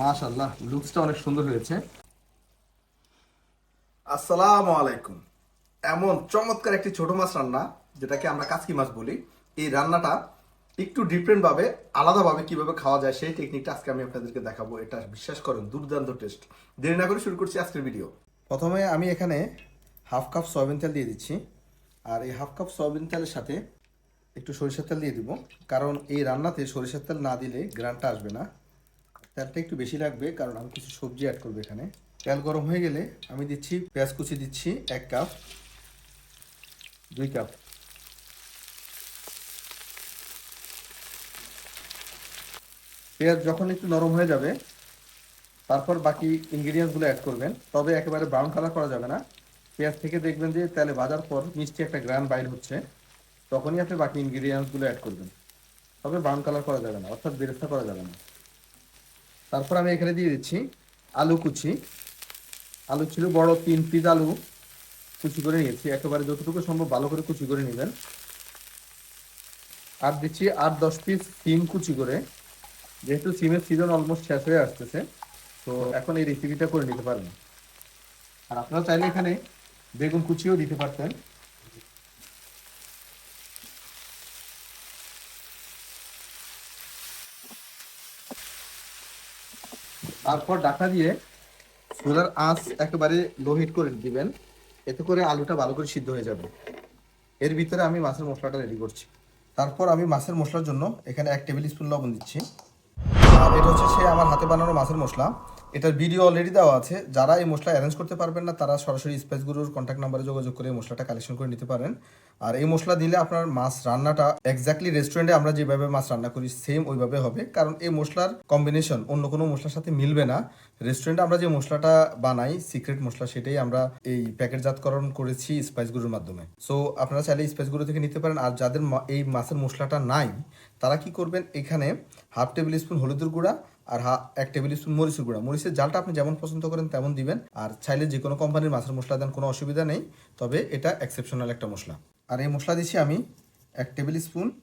মাশাল্লাহ লুকসটা অনেক সুন্দর হয়েছে। আসসালামু আলাইকুম। এমন চমৎকার একটি ছোট মাছ রান্না, যেটাকে আমরা কাচকি মাছ বলি। এই রান্নাটা একটু ডিফারেন্ট ভাবে, আলাদাভাবে কীভাবে খাওয়া যায় সেই টেকনিকটা আজকে আমি আপনাদেরকে দেখাবো। এটা বিশ্বাস করেন, দুর্দান্ত টেস্ট দেরি না করে শুরু করছি আজকের ভিডিও প্রথমে আমি এখানে হাফ কাপ সয়াবিন তেল দিয়ে দিচ্ছি। আর এই হাফ কাপ সয়াবিন তেলের সাথে একটু সরিষার তেল দিয়ে দিব। কারণ এই রান্নাতে সরিষার তেল না দিলে গ্রানটা আসবে না। তেলটা একটু বেশি লাগবে, কারণ আমি কিছু সবজি অ্যাড করব এখানে। তেল গরম হয়ে গেলে আমি দিচ্ছি পেঁয়াজ কুচি দিচ্ছি এক কাপ দুই কাপ পেঁয়াজ যখন একটু নরম হয়ে যাবে, তারপর বাকি ইনগ্রিডিয়েন্টসগুলো অ্যাড করবেন। তবে একেবারে ব্রাউন কালার করা যাবে না। পেঁয়াজ থেকে দেখবেন যে তেলে ভাজার পর মিষ্টি একটা গ্রান বাইর হচ্ছে। তখনই আপনি বাকি ইনগ্রিডিয়েন্টসগুলো অ্যাড করবেন। তবে ব্রাউন কালার করা যাবে না, অর্থাৎ বেরেস্তা করা যাবে না। তারপর আমি এখানে দিয়ে দিচ্ছি আলু কুচি। আলু ছিল বড় তিন পিস আলু কুচি করে নিয়েছি। একেবারে যতটুকু সম্ভব ভালো করে কুচি করে নেবেন। আর দিচ্ছি আট দশ পিস সিম কুচি করে। যেহেতু সিমের সিজন অলমোস্ট শেষ হয়ে আসতেছে, তো এখন এই রেসিপিটা করে নিতে পারবেন। আর আপনারা চাইলে এখানে বেগুন কুচিও দিতে পারতেন। তারপর ডাকা দিয়ে চুলার আঁচ একেবারে লো হিট করে দিবেন। এতে করে আলুটা ভালো করে সিদ্ধ হয়ে যাবে। এর ভিতরে আমি মাছের মশলাটা রেডি করছি। তারপর আমি মাছের মশলার জন্য এখানে এক টেবিল স্পুন লবণ দিচ্ছি। আর এটা হচ্ছে সে আমার হাতে বানানো মাছের মশলা। এটার ভিডিও অলরেডি দেওয়া আছে। যারা এই মশলা অ্যারেঞ্জ করতে পারবেন না, তারা সরাসরি স্পেস গুরুর কন্ট্যাক্ট নাম্বারে যোগাযোগ করে এই মশলাটা কালেকশন করে নিতে পারেন। আর এই মশলা দিলে আপনার মাছ রান্নাটা এক্স্যাক্টলি রেস্টুরেন্টে আমরা যেভাবে মাছ রান্না করি সেম ওইভাবে হবে। কারণ এই মশলার কম্বিনেশন অন্য কোনো মশলার সাথে মিলবে না। রেস্টুরেন্টে আমরা যে মশলাটা বানাই সিক্রেট মশলা, সেটাই আমরা এই প্যাকেটজাতকরণ করেছি স্পাইস গুরুর মাধ্যমে। সো আপনারা চাইলে স্পাইস গুরু থেকে নিতে পারেন। আর যাদের এই মাছের মশলাটা নাই, তারা কি করবেন? এখানে হাফ টেবিল স্পুন হলুদের গুঁড়া আর হা, এক টেবিল স্পুন মরিচের গুঁড়া। মরিচের জালটা আপনি যেমন পছন্দ করেন তেমন দিবেন। আর চাইলে যে কোনো কোম্পানির মাছের মশলা দেন, কোনো অসুবিধা নেই। তবে এটা এক্সেপশনাল একটা মশলা। আর এই মশলা দিচ্ছি আমি এক টেবিল স্পুন,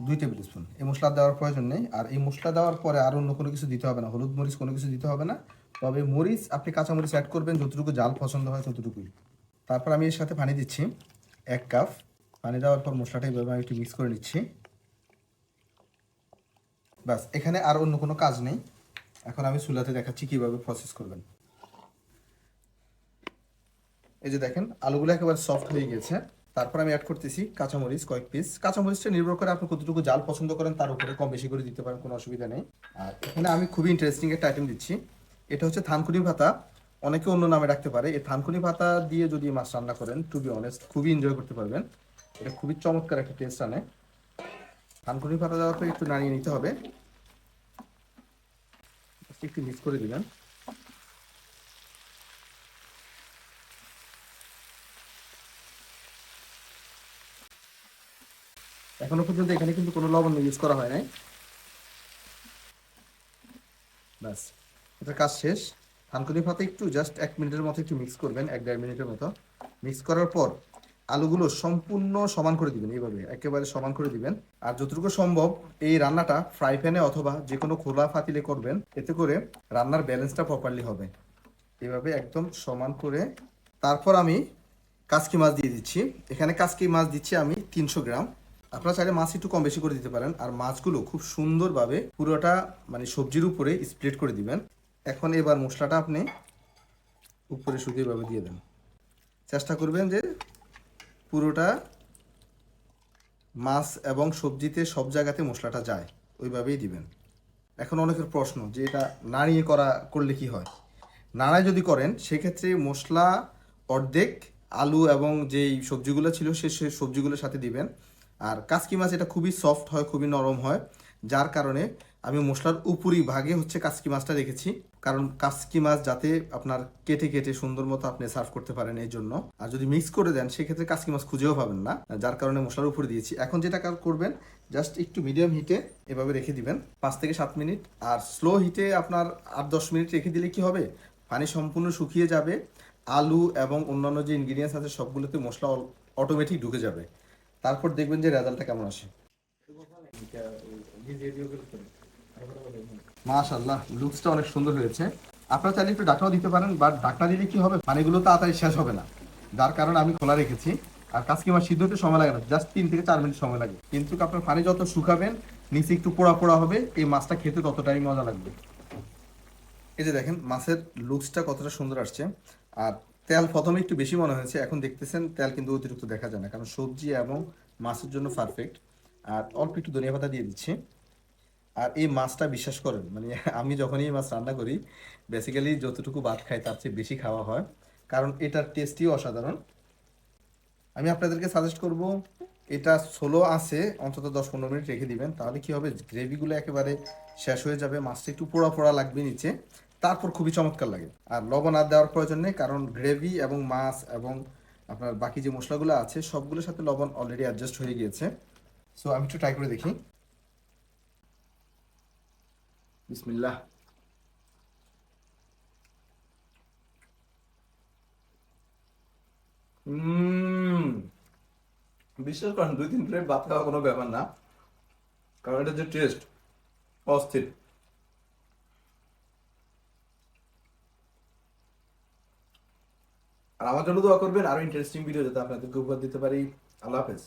দুই টেবিল স্পুন। এই মশলা দেওয়ার প্রয়োজন নেই। আর এই মশলা দেওয়ার পরে আর অন্য কোনো কিছু দিতে হবে না। হলুদ মরিচ কোনো কিছু দিতে হবে না। তবে মরিচ, আপনি কাঁচা মরিচ অ্যাড করবেন, যতটুকু জাল পছন্দ হয় ততটুকুই। তারপর আমি এর সাথে পানি দিচ্ছি এক কাপ। পানি দেওয়ার পর মশলাটা এইভাবে আমি একটু মিক্স করে নিচ্ছি। ব্যাস, এখানে আর অন্য কোনো কাজ নেই। এখন আমি চুলাতে দেখাচ্ছি কীভাবে প্রসেস করবেন। এই যে দেখেন, আলুগুলো একেবারে সফট হয়ে গেছে। তারপর আমি অ্যাড করতেছি কাঁচামরিচ, কয়েক পিস কাঁচামরিচটা নির্ভর করে আপনি কতটুকু জাল পছন্দ করেন, তার উপরে কম বেশি করে দিতে পারেন, কোনো অসুবিধা নেই। আর এখানে আমি খুবই ইন্টারেস্টিং একটা আইটেম দিচ্ছি। এটা হচ্ছে থানকুনি ভাতা। অনেকে অন্য নামে রাখতে পারে। এই থানকুনি ভাতা দিয়ে যদি মাছ রান্না করেন টু বি অনেস্ট খুবই এনজয় করতে পারবেন। এটা খুবই চমৎকার একটা টেস্ট আনে। থানকুনি ভাতা দেওয়ার পর একটু নাড়িয়ে নিতে হবে। একটু মিক্স করে দিবেন এখনও পর্যন্ত এখানে কিন্তু কোনো লবণ ইউজ করা হয় নাই। ব্যাস এটা কাজ শেষ। থানকুনি ভাতে একটু জাস্ট এক মিনিটের মতো একটু মিক্স করবেন, এক দেড় মিনিটের মতো। মিক্স করার পর আলুগুলো সম্পূর্ণ সমান করে দিবেন এইভাবে, একেবারে সমান করে দিবেন। আর যতটুকু সম্ভব এই রান্নাটা ফ্রাই প্যানে অথবা যে কোনো খোলা ফাতিলে করবেন, এতে করে রান্নার ব্যালেন্সটা প্রপারলি হবে। এভাবে একদম সমান করে, তারপর আমি কাসকি মাছ দিয়ে দিচ্ছি। এখানে কাসকি মাছ দিচ্ছি আমি তিনশো গ্রাম। আপনারা চাইলে মাছ একটু কম বেশি করে দিতে পারেন, আর মাছগুলো খুব সুন্দরভাবে পুরোটা মানে সবজির উপরে স্প্লিট করে দিবেন। এখন এবার মশলাটা আপনি উপরে শুকিয়েভাবে দিয়ে দেন। চেষ্টা করবেন যে পুরোটা মাছ এবং সবজিতে সব জায়গাতে মশলাটা যায়, ওইভাবেই দিবেন। এখন অনেকের প্রশ্ন যে এটা নাড়িয়ে করা করলে কি হয়? নাড়ায় যদি করেন, সেক্ষেত্রে মশলা অর্ধেক আলু এবং যেই সবজিগুলো ছিল সে সবজিগুলোর সাথে দিবেন। আর কাসকি মাছ এটা খুবই সফট হয়, খুবই নরম হয়, যার কারণে আমি মশলার উপরি ভাগে হচ্ছে কাসকি মাছটা রেখেছি। কারণ কাসকি মাছ যাতে আপনার কেটে কেটে সুন্দর মতো আপনি সার্ভ করতে পারেন এই জন্য। আর যদি মিক্স করে দেন, সেক্ষেত্রে কাসকি মাছ খুঁজেও পাবেন না, যার কারণে মশলার উপরে দিয়েছি। এখন যেটা করবেন জাস্ট একটু মিডিয়াম হিটে এভাবে রেখে দিবেন, পাঁচ থেকে সাত মিনিট। আর স্লো হিটে আপনার আট দশ মিনিট রেখে দিলে কি হবে? পানি সম্পূর্ণ শুকিয়ে যাবে, আলু এবং অন্যান্য যে ইনগ্রিডিয়েন্টস আছে সবগুলোতে মশলা অটোমেটিক ঢুকে যাবে। তারপর দেখবেন যে রেজাল্টটা কেমন আসে। মাশাল্লাহ লুকসটা অনেক সুন্দর হয়েছে। আপনারা চাইলে একটু ডাকনাও দিতে পারেন বাট ডাকনা দিলে কি হবে? পানিগুলো তাড়াতাড়ি শেষ হবে না। যার কারণে আমি খোলা রেখেছি। আর কাজকে আমার সিদ্ধ হতে সময় লাগে না। জাস্ট তিন থেকে চার মিনিট সময় লাগে। কিন্তু আপনার পানি যত শুকাবেন, নিচে একটু পোড়া পোড়া হবে, এই মাছটা খেতে ততটাই মজা লাগবে। এই যে দেখেন, মাছের লুকসটা কতটা সুন্দর আসছে। আর তেল প্রথমে একটু বেশি মনে হয়েছে, এখন দেখতেছেন তেল কিন্তু অতিরিক্ত দেখা যায় না, কারণ সবজি এবং মাছের জন্য পারফেক্ট আর অল্প একটু ধনিয়া পাতা দিয়ে দিচ্ছি। আর এই মাছটা বিশ্বাস করেন মানে আমি যখনই এই মাছ রান্না করি বেসিক্যালি যতটুকু ভাত খাই তার চেয়ে বেশি খাওয়া হয়, কারণ এটার টেস্টিও অসাধারণ। আমি আপনাদেরকে সাজেস্ট করব, এটা সোলো আছে, অন্তত দশ পনেরো মিনিট রেখে দিবেন, তাহলে কি হবে গ্রেভিগুলো একেবারে শেষ হয়ে যাবে, মাছটা একটু পোড়া পোড়া লাগবে নিচে। তারপর খুবই চমৎকার লাগে। আর লবণ আর দেওয়ার প্রয়োজন নেই, কারণ গ্রেভি এবং মাছ এবং আপনার বাকি যে মশলাগুলো আছে, সবগুলোর সাথে লবণ অলরেডি অ্যাডজাস্ট হয়ে গিয়েছে। সো আমি একটু ট্রাই করে দেখি। বিসমিল্লাহ। বিশ্বাস করেন, দুই তিন প্লেট ভাত খাওয়া কোনো ব্যাপার না। কারণ এটা যে টেস্ট অস্থির। আর আমার জন্য দোয়া করবেন, আরও ইন্টারেস্টিং ভিডিও যাতে আপনাদেরকে উপহার দিতে পারি। আল্লাহ হাফেজ।